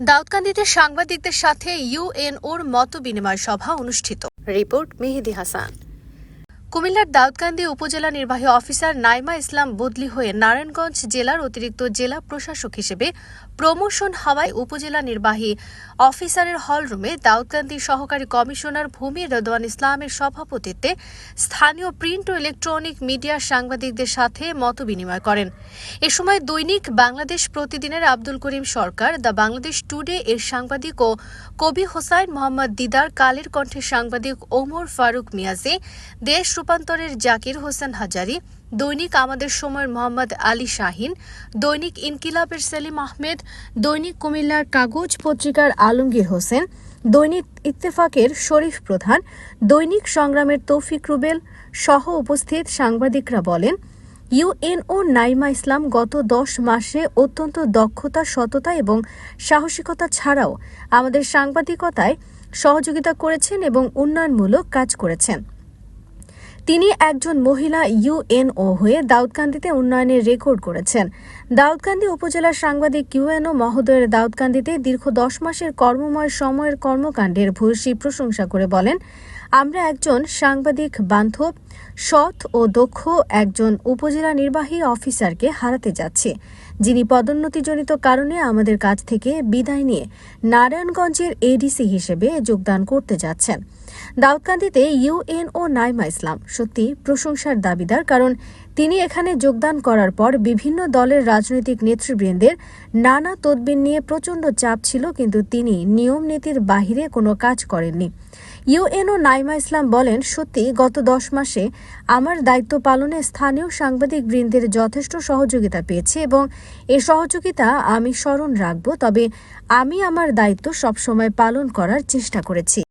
দাউদকান্দিতে সাংবাদিকদের সাথে ইউএনওর মত বিনিময় সভা অনুষ্ঠিত। রিপোর্ট মেহেদি হাসান। কুমিল্লার দাউদকান্দি উপজেলা নির্বাহী অফিসার নাইমা ইসলাম বদলি হয়ে নারায়ণগঞ্জ জেলার অতিরিক্ত জেলা প্রশাসক হিসেবে প্রমোশন হওয়ায় উপজেলা নির্বাহী অফিসারের হলরুমে দাউদকান্দি সহকারী কমিশনার ভূমি রেদওয়ান ইসলামের সভাপতিত্বে স্থানীয় প্রিন্ট ও ইলেকট্রনিক মিডিয়া সাংবাদিকদের সাথে মতবিনিময় করেন। এ সময় দৈনিক বাংলাদেশ প্রতিদিনের আব্দুল করিম সরকার, দ্য বাংলাদেশ টুডে এর সাংবাদিক ও কবি হোসাইন মোহাম্মদ দিদার, কালের কণ্ঠের সাংবাদিক ওমর ফারুক মিয়াজে, দেশ রূপান্তরের জাকির হোসেন হাজারি, দৈনিক আমাদের সময়ের মোহাম্মদ আলী শাহিন, দৈনিক ইনকিলাবের সেলিম আহমেদ, দৈনিক কুমিল্লার কাগজ পত্রিকার আলমগীর হোসেন, দৈনিক ইত্তেফাকের শরীফ প্রধান, দৈনিক সংগ্রামের তৌফিক রুবেল সহ উপস্থিত সাংবাদিকরা বলেন, ইউএনও নাইমা ইসলাম গত দশ মাসে অত্যন্ত দক্ষতা, সততা এবং সাহসিকতা ছাড়াও আমাদের সাংবাদিকতায় সহযোগিতা করেছেন এবং উন্নয়নমূলক কাজ করেছেন। তিনি একজন মহিলা ইউএনও হয়ে দাউদকান্দিতে উন্নয়নের রেকর্ড করেছেন। দাউদকান্দি উপজেলার সাংবাদিক ইউএনও মহোদয়ের দাউদকান্দিতে দীর্ঘ দশ মাসের কর্মময় সময়ের কর্মকাণ্ডের ভূয়সী প্রশংসা করে বলেন, আমরা একজন সাংবাদিক বান্ধব, সৎ ও দক্ষ একজন উপজেলা নির্বাহী অফিসারকে হারাতে যাচ্ছি। যিনি পদোন্নতিজনিত কারণে আমাদের কাছ থেকে বিদায় নিয়ে নারায়ণগঞ্জের এডিসি হিসেবে যোগদান করতে যাচ্ছেন। দাউদকান্দিতে ইউএনও নাইমা ইসলাম সত্যি প্রশংসার দাবিদার, কারণ তিনি এখানে যোগদান করার পর বিভিন্ন দলের রাজনৈতিক নেতৃবৃন্দের নানা তদবির নিয়ে প্রচণ্ড চাপ ছিল, কিন্তু তিনি নিয়ম নীতির বাহিরে কোনো কাজ করেননি। ইউএনও নাইমা ইসলাম বলেন, সত্যি গত দশ মাসে আমার দায়িত্ব পালনে স্থানীয় সাংবাদিক বৃন্দের যথেষ্ট সহযোগিতা পেয়েছি এবং এ সহযোগিতা আমি স্মরণ রাখব, তবে আমি আমার দায়িত্ব সবসময় পালন করার চেষ্টা করেছি।